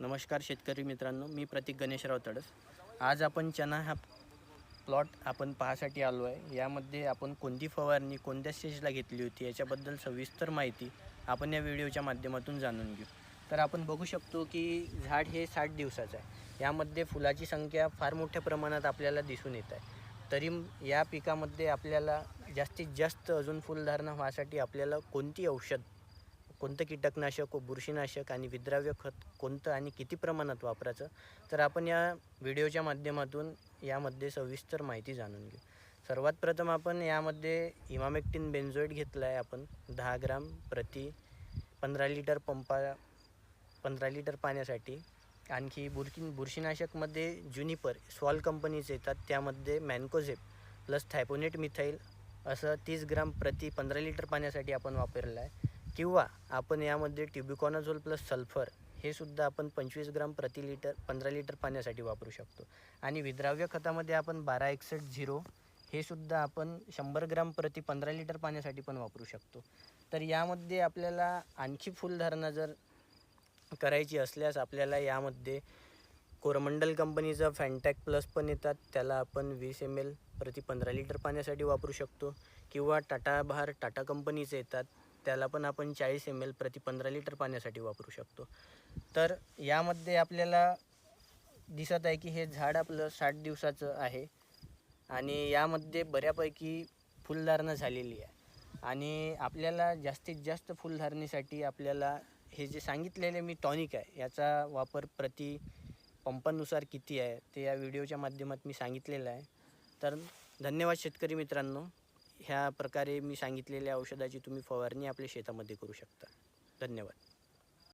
नमस्कार शेतकरी मित्रांनो मी प्रतीक गणेशराव तडस. आज आपण चना हा प्लॉट आपण पाहासाठी आलो आहे. यामध्ये आपण कोणती फवारणी कोणत्या स्टेजला घेतली होती याच्याबद्दल सविस्तर माहिती आपण या व्हिडिओच्या माध्यमातून जाणून घेऊ. तर आपण बघू शकतो की झाड हे साठ दिवसाचं आहे. यामध्ये फुलाची संख्या फार मोठ्या प्रमाणात आपल्याला दिसून येत आहे. तरी या पिकामध्ये आपल्याला जास्तीत जास्त अजून फुलधारणा व्हासाठी आपल्याला कोणती औषध कोणतं कीटकनाशक व बुरशीनाशक आणि विद्राव्य खत कोणतं आणि किती प्रमाणात वापरायचं? तर आपण या व्हिडिओच्या माध्यमातून यामध्ये सविस्तर माहिती जाणून घेऊ. सर्वात प्रथम आपण यामध्ये इमामेक्टिन बेन्झोइड घेतला आहे आपण. दहा ग्राम प्रति पंधरा लिटर पंपा पंधरा लिटर पाण्यासाठी. आणखी बुरकी बुरशीनाशकमध्ये जुनिपर स्वॉल कंपनीचे येतात. त्यामध्ये मॅन्कोझेप प्लस थायपोनेट मिथाईल असं तीस ग्राम प्रति पंधरा लिटर पाण्यासाठी आपण वापरलं आहे किंवा आपण यामध्ये ट्युबिकॉनाझोल प्लस सल्फर हे सुद्धा आपण पंचवीस ग्राम प्रति लिटर पंधरा लिटर पाण्यासाठी वापरू शकतो. आणि विद्राव्य खतामध्ये आपण बारा एकसष्ट झिरो हे सुद्धा आपण शंभर ग्राम प्रति पंधरा लिटर पाण्यासाठी पण वापरू शकतो. तर यामध्ये आपल्याला आणखी फुलधारणा जर करायची असल्यास आपल्याला यामध्ये कोरमंडल कंपनीचा फॅन्टॅक प्लस पण येतात. त्याला आपण वीस एम एल प्रति पंधरा लिटर पाण्यासाठी वापरू शकतो. किंवा टाटा बहार टाटा कंपनीचे येतात. त्याला पण आपण चाळीस एम एल प्रति पंधरा लिटर पाण्यासाठी वापरू शकतो. तर यामध्ये आपल्याला दिसत आहे की हे झाड आपलं साठ दिवसाचं आहे आणि यामध्ये बऱ्यापैकी फुलधारणा झालेली आहे. आणि आपल्याला जास्तीत जास्त फुलधारणेसाठी आपल्याला हे जे सांगितलेले मी टॉनिक आहे याचा वापर प्रति पंपानुसार किती आहे ते या व्हिडिओच्या माध्यमात मी सांगितलेलं आहे. तर धन्यवाद शेतकरी मित्रांनो. ह्या प्रकारे मी सांगितलेल्या औषधाची तुम्ही फवारणी आपल्या शेतामध्ये करू शकता. धन्यवाद.